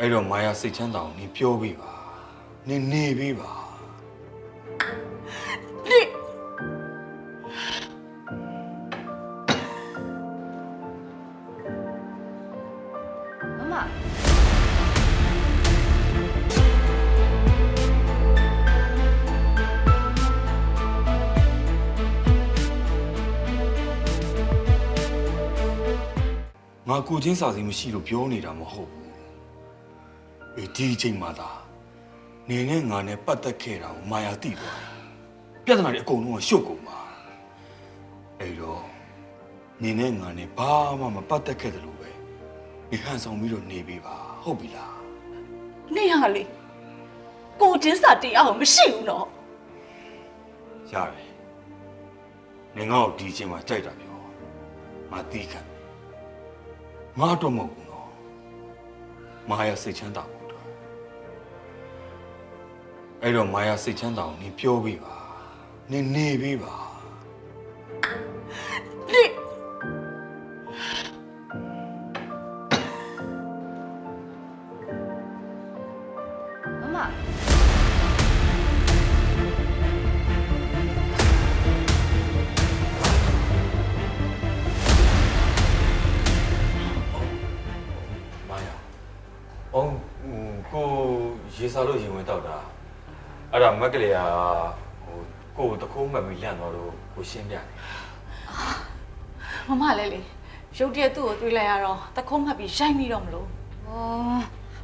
အဲ့တော့မာယာစိတ်ချမ်းသာအောင်နင်ပြောပေးပါနင်နေပေးပါနေမမငါကိုချင်းစာစီမရှိလို့ပြောနေတာမဟုတ်ဘူး အေးဒီအချိန်မှသာနေနဲ့ငါနဲ့ပတ်သက်ခဲ့တာကိုမာယာသိသွားတယ်ပြဿနာတွေအကုန်လုံးကရှုပ်ကုန်ပါအဲ့တော့နေနဲ့ငါနဲ့ဘာမှမပတ်သက်ခဲ့တယ်လို့ပဲဒီဟန်ဆောင်ပြီးတော့နေပေးပါဟုတ်ပြီလားနေရလေကိုချင်းစာတရားကိုမရှိဘူးနော်ရတယ်နေငါ့ကိုဒီအချိန်မှာကြိုက်တာပြောငါတီးခံငါတော့မဟုတ်ဘူးနော်မာယာစိတ်ချမ်းသာဖို့ အတွက်အဲ့တော့မာယာစိတ်ချမ်းသာအောင်နင်ပြောပေးပါနင်နေပေးပါနေမမမာယာအောင်ကိုရေစားလို့ရင်ဝင်တော့တာ အဲ့ဒါမက်ကလေးကဟိုကိုတခိုးမှတ်ပြီးလန့်တော့လို့ကိုရှင်းပြတယ်မမလည်းလေရုတ်တရက်သူ့ကိုတွေးလိုက်ရတော့တခုံးမှတ်ပြီးရိုက်မိတော့မလို့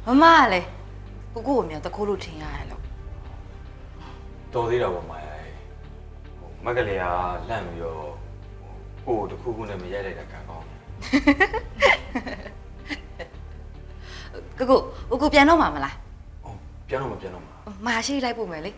ဩမမကလည်းကိုကိုကိုမြန်တခိုးလို့ထင်ရတယ်လို့တော်သေးတာပေါ့မာယာရဲ့ဟိုမက်ကလေးကလန့်ပြီးတော့ဟိုကိုတခုခုနဲ့မရိုက်လိုက်တာကံကောင်းတယ်ကိုကိုကိုကိုပြန်တော့မှာမလားဟုတ်ပြန်တော့မပြန်တော့မှာ မာရှိလိုက်ပို့မယ်လေ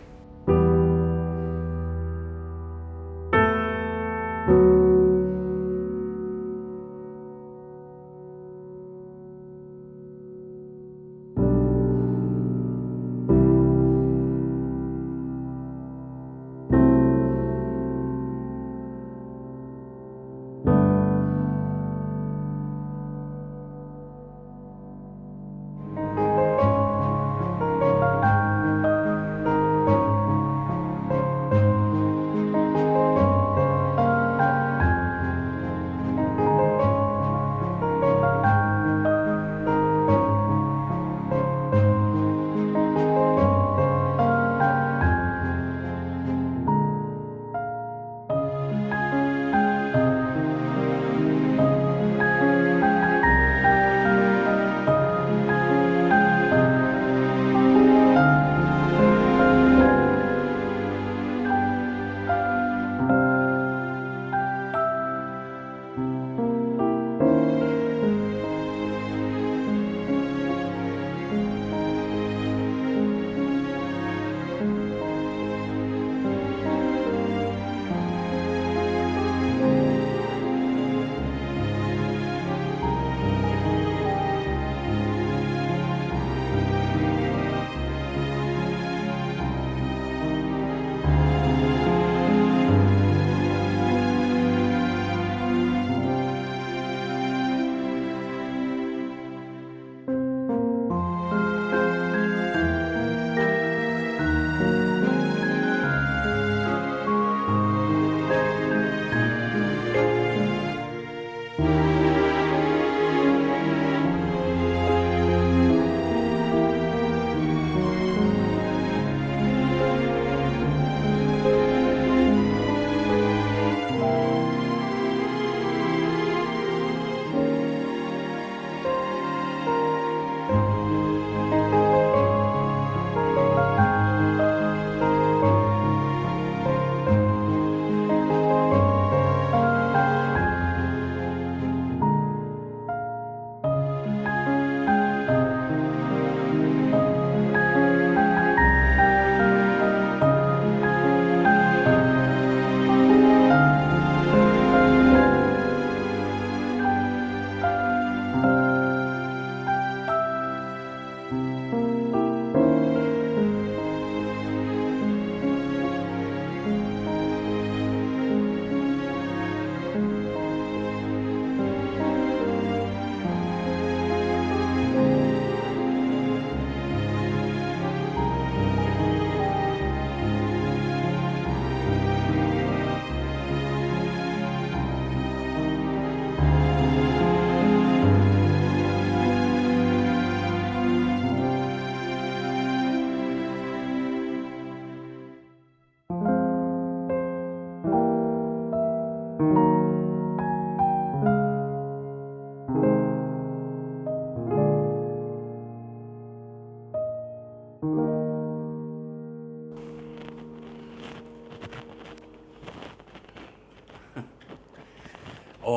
ဟ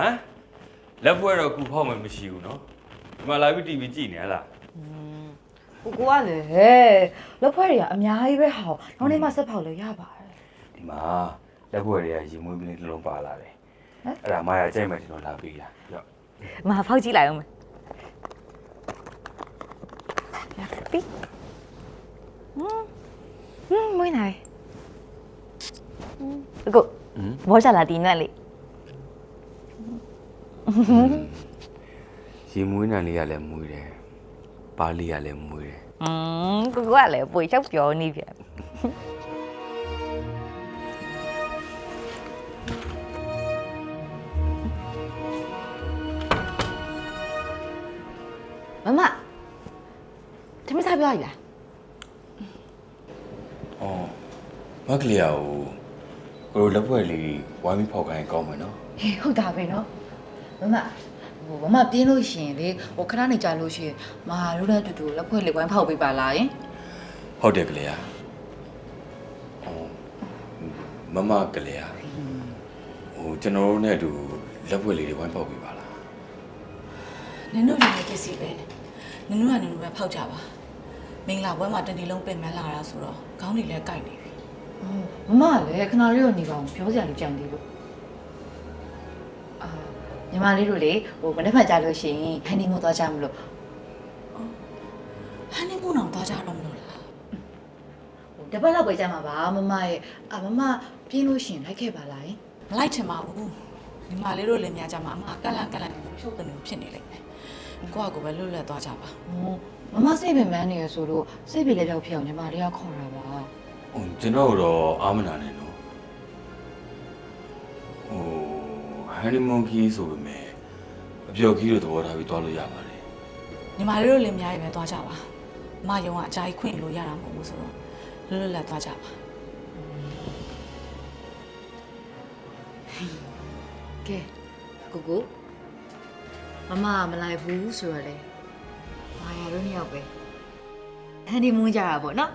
မ်လက်ဖွဲ့တော့ကူဖောက်မှမရှိဘူးနော်ဒီမှာလာပြီး TV ကြည့်နေဟလားကိုကိုကလည်းဟဲ့လက်ဖွဲ့တွေကအများကြီးပဲဟောနောက်နေ့မှဆက်ဖောက်လို့ရပါတယ်ဒီမှာလက်ဖွဲ့တွေကရင်မွေးပလင်းတစ်လုံးပါလာတယ်ဟမ်အဲ့ဒါမာယာကြိုက်မှကျွန်တော်လာပေးတာရော့မဖောက်ကြည့်လိုက်အောင်မရပြီဟမ်ဟမ်မွေးနိုင်ကိုဟမ်ဘောချလာတီနွက်လေ ရင်မွေးနံလေးကလည်းမွေးတယ်ပါလီကလည်းမွေးတယ် อืมကိုကလည်းပွေချောက်ပြောနေပြန်မမတမစားပြောရည်လား အော်မကလီယာကိုကိုလိုလက်ဖွဲ့လေးဝိုင်းပြီးဖောက်ခိုင်းရင်ကောင်းမယ်နော် ဟေးဟုတ်တာပဲเนาะ မမဟိုမမပြင်းလို့ရှရင်လေဟိုခဏနေကြလို့ရှရင်မဟာတို့နဲ့အတူတူလက်ဖွဲ့လေးဝိုင်းဖောက်ပေးပါလားယင်ဟုတ်တယ်ကလေးယာအော်မမကလေးယာဟိုကျွန်တော်တို့နဲ့အတူလက်ဖွဲ့လေးတွေဝိုင်းဖောက်ပြီးပါလားနင်တို့လည်းပစ္စည်းပဲနင်တို့ကနင်တို့ပဲဖောက်ကြပါမင်္ဂလာပွဲမှာတနေ့လုံးပင်မလာတာဆိုတော့ခေါင်းတွေလည်းကိုက်နေပြီမမလည်းခဏလေးတော့နေပါအောင်ပြောစရာလေးကြံသေးလို့အာ ညီမလေးတို့လေဟိုမနေ့ကကြာလို့ရှရင်ဟန်နီမူသွားကြမလို့ဟန်နီမူးအောင်သွားကြတော့မလို့လားဟိုတပတ်လောက်ပဲကြာမှာပါမမရဲ့အာမမပြင်းလို့ရှရင်လိုက်ခဲ့ပါလားယင်မလိုက်ချင်ပါဘူးဒီမလေးတို့လည်းများကြမှာအမကလန်ကလန်ဖြုတ်တယ်လို့ဖြစ်နေလိမ့်မယ်ကိုကကိုပဲလွတ်လပ်သွားကြပါဟိုမမစိတ်ပင်ပန်းနေရဆိုတော့စိတ်ပြေလေးတော့ဖြစ်အောင်ညီမလေးကခေါ်တာပါဟိုကျွန်တော်တို့တော့အာမနာနဲ့ ဟန်နီမွန်ကီဆိုပေမဲ့အပျော်ကီလို့သဘောထားပြီးသွားလို့ရပါတယ်ညီမလေးတို့လည်းများရပဲသွားကြပါအမယုံကအကြိုက်ခွင့်လို့ရတာမဟုတ်ဘူးဆိုတော့လွတ်လွတ်လပ်သွားကြပါကဲကိုကိုမမမလိုက်ဘူးဆိုရလေမာယာတို့နှစ်ယောက်ပဲဟန်နီမူးကြတာပေါ့နော်